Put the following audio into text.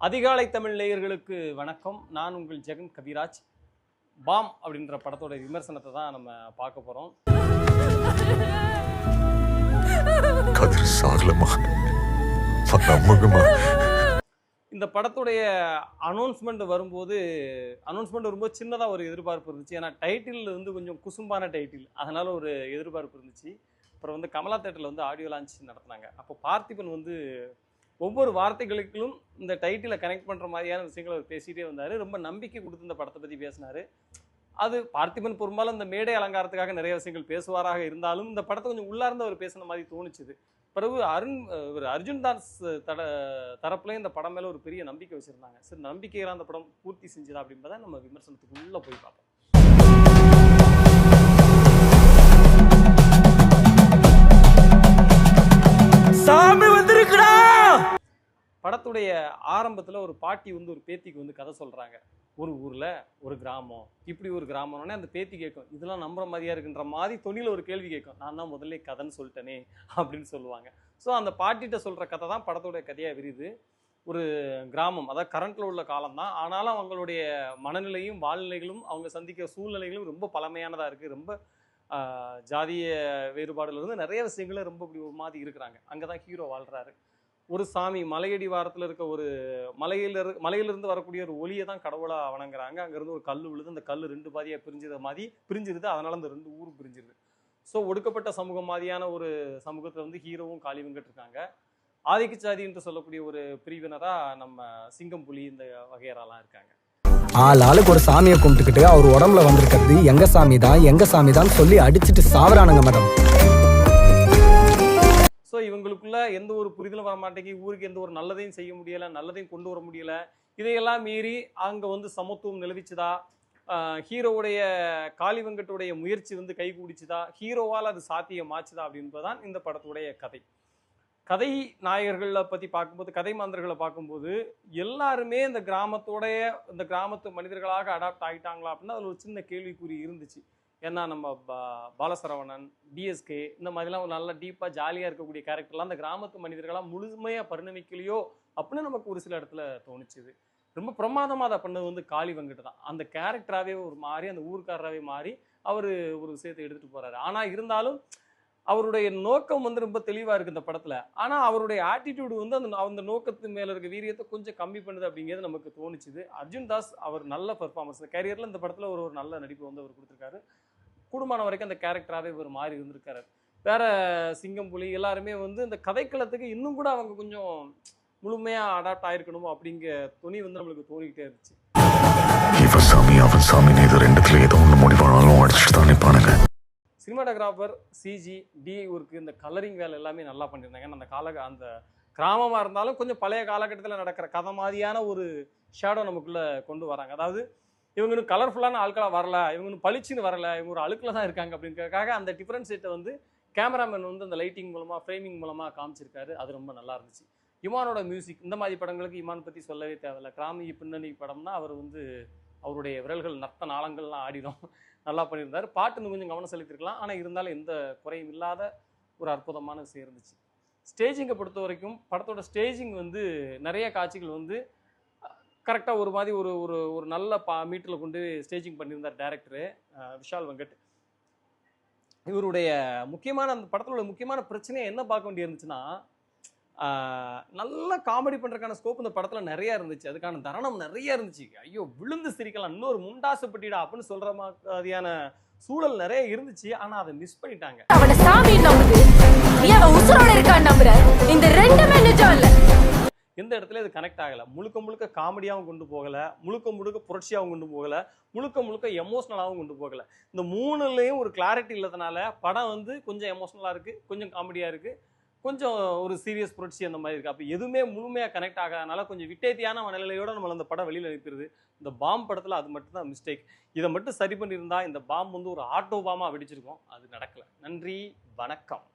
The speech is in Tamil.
அதிகாலை தமிழ் நேயர்களுக்கு வணக்கம். நான் உங்கள் ஜெகன் கவிராஜ். பாம் அப்படின்ற படத்தோட விமர்சனத்தை தான் நம்ம பார்க்க போகிறோம் கதிர் சாகலமா நம்புங்கம்மா இந்த படத்துடைய அனௌன்ஸ்மெண்ட் வரும்போது அனௌன்ஸ்மெண்ட் வரும்போது சின்னதாக ஒரு எதிர்பார்ப்பு இருந்துச்சு. ஏன்னா டைட்டில் வந்து கொஞ்சம் குசும்பான டைட்டில் அதனால் ஒரு எதிர்பார்ப்பு இருந்துச்சு. அப்புறம் வந்து கமலா தேட்டரில் வந்து ஆடியோ லான்ச் நடத்தினாங்க. அப்போ பார்த்திபன் வந்து ஒவ்வொரு வார்த்தைகளுக்கும் இந்த டைட்டிலை கனெக்ட் பண்ணுற மாதிரியான விஷயங்களை அவர் பேசிகிட்டே வந்தார். ரொம்ப நம்பிக்கை கொடுத்து இந்த படத்தை பற்றி பேசினார். அது பார்த்திபன் பெரும்பாலும் இந்த மேடை அலங்காரத்துக்காக நிறைய விஷயங்கள் பேசுவாராக இருந்தாலும் இந்த படத்தை கொஞ்சம் உள்ளார்ந்து அவர் பேசின மாதிரி தோணுச்சுது. பிறகு அருண் ஒரு அர்ஜுன் தாஸ் தட தரப்புலையும் இந்த படம் மேலே ஒரு பெரிய நம்பிக்கை வச்சுருந்தாங்க. சரி நம்பிக்கையெல்லாம் அந்த படம் பூர்த்தி செஞ்சுதா அப்படின்றத நம்ம விமர்சனத்துக்கு உள்ளே போய் பார்ப்போம். சாமி வந்திருக்குடா! படத்துடைய ஆரம்பத்தில் ஒரு பாட்டி வந்து ஒரு பேத்திக்கு வந்து கதை சொல்கிறாங்க ஒரு ஊரில் ஒரு கிராமம் இப்படி ஒரு கிராமம்னே அந்த பேத்தி கேட்கும் இதெல்லாம் நம்புற மாதிரியா இருக்குன்ற மாதிரி தொனியில் ஒரு கேள்வி கேட்கும் நான் தான் முதல்ல கதைன்னு சொல்லிட்டேனே அப்படின்னு சொல்லுவாங்க. ஸோ அந்த பாட்டிகிட்ட சொல்கிற கதை தான் படத்தோடைய கதையாக விரிது ஒரு கிராமம் அதாவது கரண்ட்டில் உள்ள காலம் தான். ஆனாலும் அவங்களுடைய மனநிலையும் வாழ்நிலைகளும் அவங்க சந்திக்கிற சூழ்நிலைகளும் ரொம்ப பழமையானதாக இருக்குது ரொம்ப ஜாதிய வேறுபாடுலேருந்து நிறைய விஷயங்களும் ரொம்ப இப்படி ஒரு மாதிரி இருக்கிறாங்க. அங்கே தான் ஹீரோ வாழ்கிறாரு ஒரு சாமி மலையடி வாரத்தில் இருக்க ஒரு மலையில இரு மலையிலிருந்து வரக்கூடிய ஒரு ஒளியை தான் கடவுளாக வணங்குறாங்க. அங்கேருந்து ஒரு கல் விழுது அந்த கல் ரெண்டு பாதியாக பிரிஞ்சத மாதிரி பிரிஞ்சிருது. அதனால அந்த ரெண்டு ஊரும் பிரிஞ்சிருது. ஸோ ஒடுக்கப்பட்ட சமூகம் மாதிரியான ஒரு சமூகத்தில் வந்து ஹீரோவும் காளி கட்டிருக்காங்க இருக்காங்க. ஆதிக்க சாதி என்று சொல்லக்கூடிய ஒரு பிரிவினராக நம்ம சிங்கம் புலி இந்த வகையறாலாம் இருக்காங்க. ஆள் ஆளுக்கு ஒரு சாமியை கும்பிட்டுக்கிட்டு அவர் உடம்புல வந்திருக்கிறது எங்க சாமி தான் எங்க சாமி தான் சொல்லி அடிச்சுட்டு சாவரானுங்க மேடம். இவங்களுக்குள்ள எந்த ஒரு புரிதலும் வர மாட்டேங்கி ஊருக்கு எந்த ஒரு நல்லதையும் செய்ய முடியலை நல்லதையும் கொண்டு வர முடியல. இதையெல்லாம் மீறி அங்கே வந்து சமத்துவம் நிலவிச்சுதா? ஹீரோவுடைய காளிவெங்கட்டுடைய முயற்சி வந்து கை கூடிச்சுதா ஹீரோவால் அது சாத்தியமாச்சுதா? அப்படின்பதுதான் இந்த படத்துடைய கதை. கதை நாயகர்களை பற்றி பார்க்கும்போது கதை மாந்தர்களை பார்க்கும்போது எல்லாருமே இந்த கிராமத்தோடைய இந்த கிராமத்து மனிதர்களாக அடாப்ட் ஆகிட்டாங்களா அப்படின்னா அதில் ஒரு சின்ன கேள்விக்குறி இருந்துச்சு. ஏன்னா நம்ம பா- பாலசரவணன் டிஎஸ்கே இந்த மாதிரிலாம் ஒரு நல்ல டீப்பாக ஜாலியாக இருக்கக்கூடிய கேரக்டர்லாம் அந்த கிராமத்து மனிதர்களாக முழுமையாக பரிணமிக்கலையோ அப்படின்னு நமக்கு ஒரு சில இடத்துல தோணுச்சுது. ரொம்ப பிரமாதமாக அதை பண்ணது வந்து காளி வெங்கட் தான். அந்த கேரக்டராகவே ஒரு மாறி அந்த ஊர்க்காரராகவே மாறி அவர் ஒரு விஷயத்தை எடுத்துகிட்டு போகிறாரு ஆனால் இருந்தாலும் அவருடைய நோக்கம் வந்து ரொம்ப தெளிவாக இருக்குது இந்த படத்தில். ஆனால் அவருடைய ஆட்டிடியூடு வந்து அந்த அந்த நோக்கத்து மேலே இருக்க வீரியத்தை கொஞ்சம் கம்மி பண்ணுது அப்படிங்கிறது நமக்கு தோணுச்சுது. அர்ஜுன் தாஸ் அவர் நல்ல பர்ஃபார்மன்ஸ் கேரியரில் இந்த படத்தில் ஒரு ஒரு நல்ல நடிப்பு வந்து அவர் கொடுத்துருக்காரு. கூடுமான வரைக்கும் அந்த கேரக்டராகவே ஒரு மாறி இருந்திருக்காரு. வேற சிங்கம் புலி எல்லாருமே வந்து இந்த கதைக்களத்துக்கு இன்னும் கூட அவங்க கொஞ்சம் முழுமையாக அடாப்ட் ஆயிருக்கணுமோ அப்படிங்கிற துணி வந்து நம்மளுக்கு தோணிக்கிட்டே இருந்துச்சு. இவன் சாமி அவன் சாமின்னு இது ரெண்டுத்துல ஏதோ ஒன்று முடிவானாலும் அடிச்சுட்டு தான் நிற்பானுங்க சினிமாட்டோகிராஃபர் சிஜி டிஐ ஒர்க்கு இந்த கலரிங் வேலை எல்லாமே நல்லா பண்ணியிருந்தாங்க. அந்த கால அந்த கிராமமாக இருந்தாலும் கொஞ்சம் பழைய காலகட்டத்தில் நடக்கிற கதை மாதிரியான ஒரு ஷேடோ நமக்குள்ளே கொண்டு வராங்க. அதாவது இவங்க இன்னும் கலர்ஃபுல்லான ஆட்களாக வரல இவங்க இன்னும் பளிச்சுன்னு வரல இவங்க ஒரு அழுக்கில் தான் இருக்காங்க அப்படிங்கிறதுக்காக அந்த டிஃப்ரென்ஸேட்டை வந்து கேமராமேன் வந்து அந்த லைட்டிங் மூலமாக ஃப்ரேமிங் மூலமாக காமிச்சிருக்காரு. அது ரொம்ப நல்லா இருந்துச்சு. இமானோட மியூசிக் இந்த மாதிரி படங்களுக்கு இமான் பற்றி சொல்லவே தேவையில்ல. கிராமிய பின்னணி படம்னா அவர் வந்து அவருடைய விரல்கள் நர்த்த நாளங்கள்லாம் ஆடிடும். நல்லா பண்ணியிருந்தார். பாட்டு இன்னும் கொஞ்சம் கவனம் செலுத்திருக்கலாம். ஆனால் இருந்தாலும் எந்த குறையும் இல்லாத ஒரு அற்புதமான விஷயம் இருந்துச்சு. ஸ்டேஜிங்கை பொறுத்த வரைக்கும் படத்தோட ஸ்டேஜிங் வந்து நிறைய காட்சிகள் வந்து கரெக்டாக ஒரு மாதிரி ஒரு ஒரு ஒரு நல்ல பா மீட்டரில் கொண்டு ஸ்டேஜிங் பண்ணியிருந்தார் டேரக்டரு விஷால் வெங்கட். இவருடைய முக்கியமான அந்த படத்தில் உள்ள முக்கியமான பிரச்சனையை என்ன பார்க்க வேண்டியிருந்துச்சுன்னா நல்ல காமெடி பண்ணுறதுக்கான ஸ்கோப் இந்த படத்தில் நிறைய இருந்துச்சு. அதுக்கான தருணம் நிறைய இருந்துச்சு. ஐயோ விழுந்து சிரிக்கலாம் இன்னொரு முண்டாசுப்பட்டிடா அப்படின்னு சொல்கிற மாதிரியான சூழல் நிறைய இருந்துச்சு. ஆனால் அதை மிஸ் பண்ணிட்டாங்க. அவனை சாமி நம்புது. நீ அவன் உசுரோட இருக்கான்னு நம்புற. இந்த ரெண்டுமே நிஜம் இல்லை. எந்த இடத்துல இது கனெக்ட் ஆகலை. முழுக்க முழுக்க காமெடியாகவும் கொண்டு போகலை. முழுக்க முழுக்க புரட்சியாகவும் கொண்டு போகலை. முழுக்க முழுக்க எமோஷ்னலாகவும் கொண்டு போகலை. இந்த மூணுலேயும் ஒரு கிளாரிட்டி இல்லாதனால படம் வந்து கொஞ்சம் எமோஷ்னலாக இருக்குது கொஞ்சம் காமெடியாக இருக்குது கொஞ்சம் ஒரு சீரியஸ் புரட்சி அந்த மாதிரி இருக்குது அப்போ எதுவுமே முழுமையாக கனெக்ட் ஆகாதனால கொஞ்சம் விட்டேத்தியான மனநிலையோடு நம்மளை அந்த படம் வெளியில் அனுப்பிடுது. இந்த பாம் படத்தில் அது மட்டும்தான் மிஸ்டேக் இதை மட்டும் சரி பண்ணியிருந்தா இந்த பாம் வந்து ஒரு ஆட்டோ பாமாக வெடிச்சிருக்கும். அது நடக்கலை. நன்றி வணக்கம்.